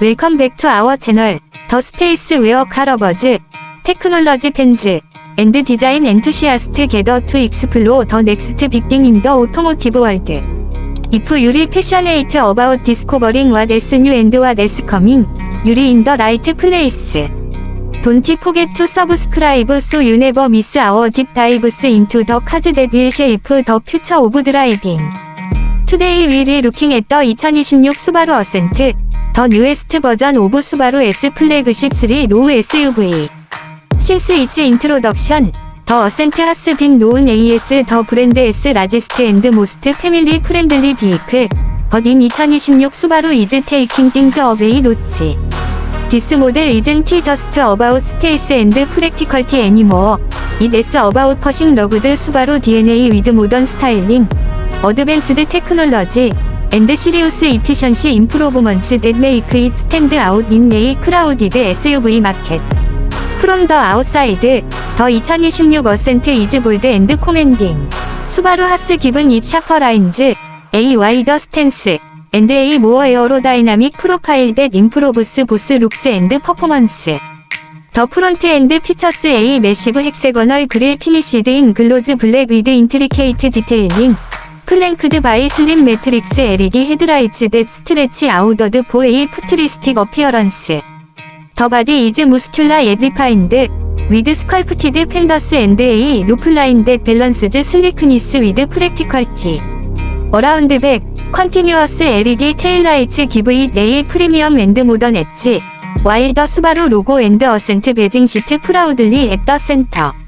웰컴 백 투 아워 채널 더 스페이스 웨어 카러버즈 테크놀러지 팬즈 앤드 디자인 엔투시아스트 게더 투 익스플로 더 넥스트 빅딩 인더 오토모티브 월드 이프 유리 패셔네이트 어바웃 디스코버링 와 데스 뉴 앤드 와 데스 커밍 유리 인 더 라이트 플레이스 돈티 포겟 투 서브스크라이브 소 유 네버 미스 아워 딥 다이브스 인투 더 카즈 댓 윌 쉐이프 더 퓨처 오브 드라이빙 투데이 위리 루킹 앳더 2026 수바루 어센트 더 뉴에스트 버전 오브 수바루 S 플래그십 3 로우 SUV 신스 이츠 인트로덕션. 더 어센트 하스 빈 노은 AS 더 브랜드 S 라지스트 앤드 모스트 패밀리 프렌들리 비이클. 버딘 2026 수바루 이즈 테이킹 띵즈 어베이 노치 디스 모델 이즌 티 저스트 어바웃 스페이스 앤드 프랙티컬티 애니모어. 이 데스 어바웃 퍼싱 러그드 수바루 DNA 위드 모던 스타일링. 어드밴스드 테크놀러지 앤드 시리우스 이피션시 임프로브먼츠 댓 메이크 잇 스탠드 아웃 인 레이 크라우디드 SUV 마켓 프롬 더 아웃사이드 더2026 어센트 이즈 볼드 앤드 코맨딩. 수바루 하스 기븐 잇 샤퍼라인즈 A 와이더 스탠스 앤드 A 모어 에어로다이나믹 프로파일 댓 임프로브스 보스 룩스 앤드 퍼포먼스 더 프론트 앤드 피처스 A 매시브 헥세거널 그릴 피니시드 인 글로즈 블랙 위드 인트리케이트 디테일링 플랭크드 바이 슬림 매트릭스 LED 헤드라이츠 댓 스트레치 아우더드 포 A 푸트리스틱 어피어런스. 더 바디 이즈 무스큘라 옕 리파인드 위드 스컬프티드 펜더스 앤드 A 루플라인 댓 밸런스즈 슬리크니스 위드 프랙티컬티. 어라운드 백 컨티뉴어스 LED 테일라이츠 기브 잇 레이 프리미엄 앤드 모던 엣지 와일더 수바루 로고 앤드 어센트 베징 시트 프라우들리 앳더 센터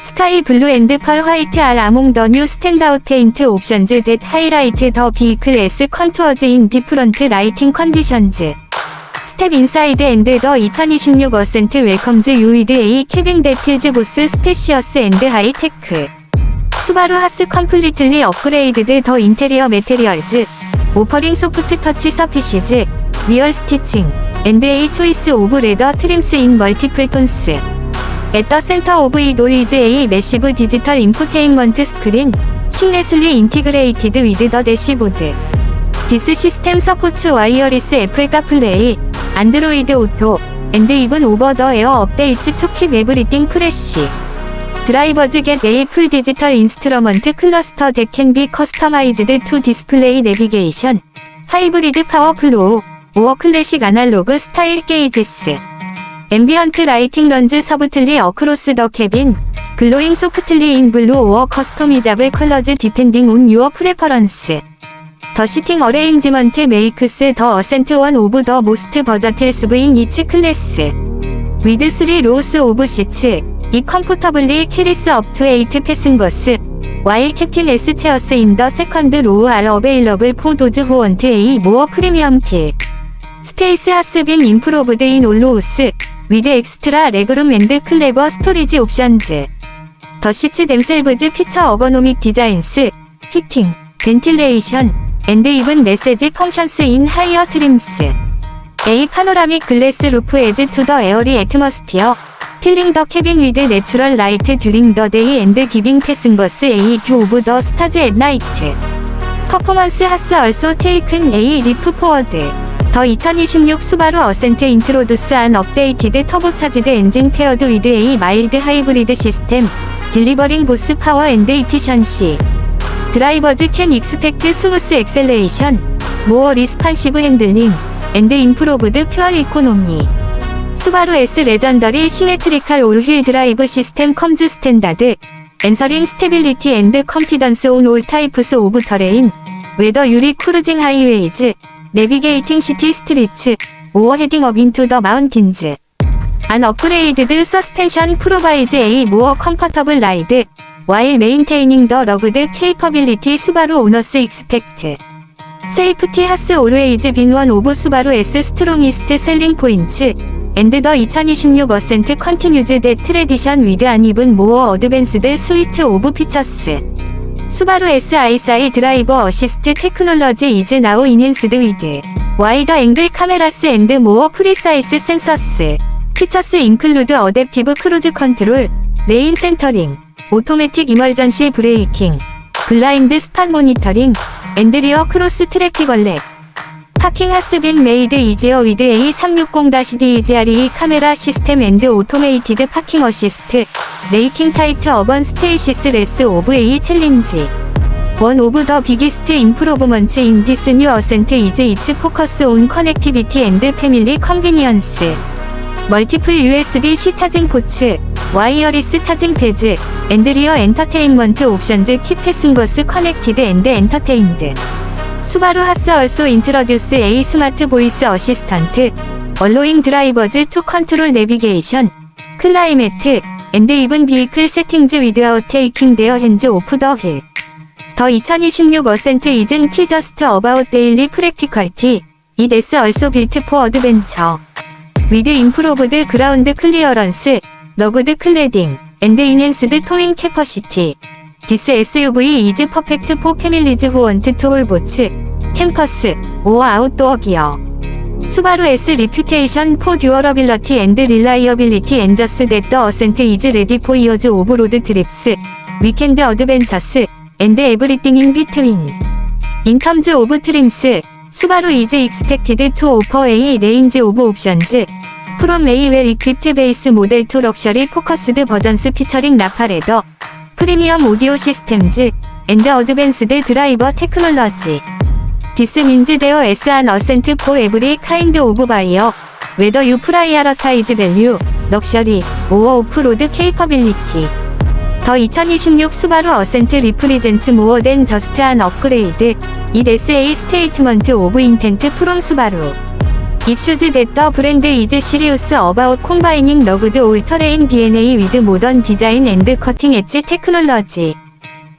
스카이 블루 앤드 펄 화이트 알 아몽 더 뉴 스탠다웃 페인트 옵션즈 댓 하이라이트 더 비클 S 컨투어즈 인 디프런트 라이팅 컨디션즈 스텝 인사이드 앤드 더 2026 어센트 웰컴즈 유이드 A 캐빙 댓 필즈 보스 스페시어스 앤드 하이테크 수바루 하스 컴플리틀리 업그레이드드 더 인테리어 메테리얼즈 오퍼링 소프트 터치 서피시즈 리얼 스티칭 앤드 A 초이스 오브 레더 트림스 인 멀티플 톤스 앳더 센터 오브 이 노이즈 A 매시브 디지털 인포테인먼트 스크린 실내슬리 인티그레이티드 위드 더 대시보드. 디스 시스템 서포츠 와이어리스 애플 카플레이 안드로이드 오토 앤드 이븐 오버 더 에어 업데이츠 투킵 에브리띵 프레쉬. 드라이버즈 겟풀 디지털 인스트러먼트 클러스터 덱캔비 커스 앰비언트 라이팅 런즈 서브틀리 어크로스 더 캐빈 글로잉 소프틀리 인 블루 오어 커스터미자블 컬러즈 디펜딩 온 유어 프레퍼런스. 더 시팅 어레인지먼트 메이크스 더 어센트 원 오브 더 모스트 버저틸 스브인 이츠 클래스. 위드 스리 로스 오브 시츠. 이 컴포터블리 캐리스 업투 에이트 패승거스. 와일 캡틴 S 체어스 인 더 세컨드 로우 알 어베일러블 포 도즈 호원트 A 모어 프리미엄 필 스페이스 하스빈 인프로브드 인 올로우스 위드 엑스트라 레그룸 앤드 클레버 스토리지 옵션즈. 더 시츠 댐셀브즈 피처 어거노믹 디자인스 히팅 벤틸레이션 앤드 이븐 메시지 펑션스 인 하이어 트림스. A 파노라믹 글래스 루프 에즈 투 더 에어리 애트머스피어 필링 더 캐빈 위드 내추럴 라이트 듀링 더 데이 앤드 기빙 패승버스 A 뷰 오브 더 스타즈 앳 나이트. 퍼포먼스 하스 얼소 테이큰 A 리프 포워드 더 2026 수바루 어센트 인트로두스 안 업데이티드 터보차지드 엔진 페어드 위드 A 마일드 하이브리드 시스템 딜리버링 보스 파워 앤드 이피션시 드라이버즈 캔 익스펙트 스무스 엑셀레이션 모어 리스판시브 핸들링 앤드 인프로브드 퓨얼 이코노미. 수바루 S 레전더리 시메트리칼 올휠 드라이브 시스템 컴즈 스탠다드 앤서링 스테빌리티 앤드 컨피던스 온 올 타이프스 오브 터레인 웨더 유리 크루징 하이웨이즈 내비게이팅 시티 스트리츠 오어 헤딩 업 인투 더 마운틴즈. 안 업그레이드드 서스펜션 프로바이즈 A 모어 컴퍼터블 라이드 while maintaining the rugged capability 수바루 오너스 익스펙트 세이프티 하스 올웨이즈 빈원 오브 수바루 S 스트롱이스트 셀링 포인츠 앤드 더2026 어센트 컨티뉴즈 데 트레디션 수바루 S 아이사이 드라이버 어시스트 테크놀러지 이즈 나우 인핸스드 위드 와이더 앵글 카메라스 앤드 모어 프리사이스 센서스 피처스 인클루드 어댑티브 크루즈 컨트롤 레인 센터링 오토매틱 이멀전시 브레이킹 블라인드 스팟 모니터링 앤드리어 크로스 트래픽 얼렛 파킹 하스 빈 메이드 이지어 위드 A360-DEGRE 카메라 시스템 앤드 오토메이티드 파킹 어시스트 레이킹 타이트 어번 스페이시스 레스 오브 A 챌린지. 원 오브 더 비기스트 임프로브먼츠 인 디스 뉴 어센트 이즈 이츠 포커스 온 커넥티비티 앤드 패밀리 컨비니언스. 멀티플 USB-C 차징 포츠 와이어리스 차징 패즈 앤드리어 엔터테인먼트 옵션즈 키 패슨거스 커넥티드 앤드 엔터테인드 수바루 하스 얼소 인트러듀스 A 스마트 보이스 어시스턴트 얼로잉 드라이버즈 투 컨트롤 내비게이션 클라이메트 앤드 이븐 비이클 세팅즈 위드아웃 테이킹 데어 핸즈 오프 더 힐. 더 2026 어센트 이즌 티 저스트 어바웃 데일리 프랙티컬티 이 데스 얼소 빌트 포 어드벤처 위드 임프로브드 그라운드 클리어런스 러그드 클레딩 앤드 인핸스드 토잉 캐퍼시티 디스 SUV 이즈 퍼펙트 포 패밀리즈 후 원트 투홀 보츠 캠퍼스 오어 아웃도어 기어 수바루 S 리퓨테이션 포 듀어러빌러티 앤드 릴라이어빌리티 엔저스 뎁더 어센트 이즈 레디 포 이어즈 오브 로드 트립스 위켄드 어드벤처스 앤드 에브리띵 인 비트윈 인텀즈 오브 트림스 수바루 이즈 익스펙티드 투 오퍼 A 레인지 오브 옵션즈 프롬 메이 웰 이퀴프트 베이스 모델 투 럭셔리 포커스드 버전스 피처링 나파레더 프리미엄 오디오 시스템즈 앤드 어드밴스드 드라이버 테크놀러지 디스 민즈 데어 S 안 어센트 포 에브리 카인드 오브 바이어 웨더 유 프라이아러타이즈 밸류 럭셔리 오어 오프로드 케이퍼빌리티 더 2026 수바루 어센트 리프리젠츠 모어 댄 저스트 한 업그레이드 이 SA 스테이트먼트 오브 인텐트 프롬 수바루 이슈즈 됐더 브랜드 이즈 시리우스 어바웃 콤바이닝 러그드 올터레인 DNA 위드 모던 디자인 앤드 커팅 엣지 테크놀러지.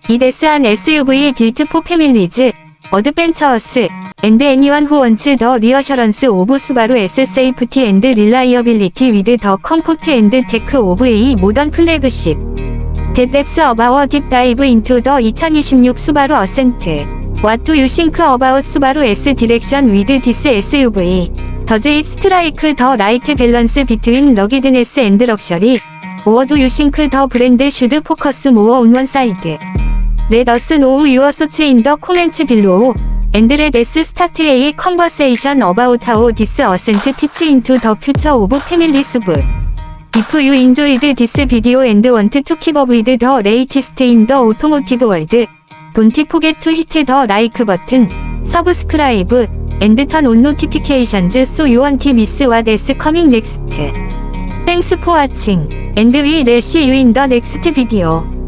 이데스한 SUV 빌트 포 패밀리즈 어드벤처스 앤드 애니원 후 원츠 더 리어셔런스 오브 수바루 S 세이프티 앤드 릴라이어빌리티 위드 더 컴포트 앤드 테크 오브 A 모던 플래그십. 데뎁스 어바워 딥 다이브 인투 더 2026 수바루 어센트. 왓투 유싱크 어바웃 수바루 S 디렉션 위드 디스 SUV 잇 스트라이크 더 라이트 밸런스 비트윈 러기드네스 앤드 럭셔리 오어두 유싱크 더 브랜드 슈드 포커스 모어 온원 사이드 레더스 노우 유어 소츠 인더 코멘츠 빌로우 앤드레데스 스타트 A 컨버세이션 어바웃 하우 디스 어센트 피치 인투 더 퓨처 오브 패밀리 수브 If you enjoyed this video and want to keep up with the latest in the automotive world, don't forget to hit the like button, subscribe, and turn on notifications so you won't miss what is coming next. Thanks for watching, and we will see you in the next video.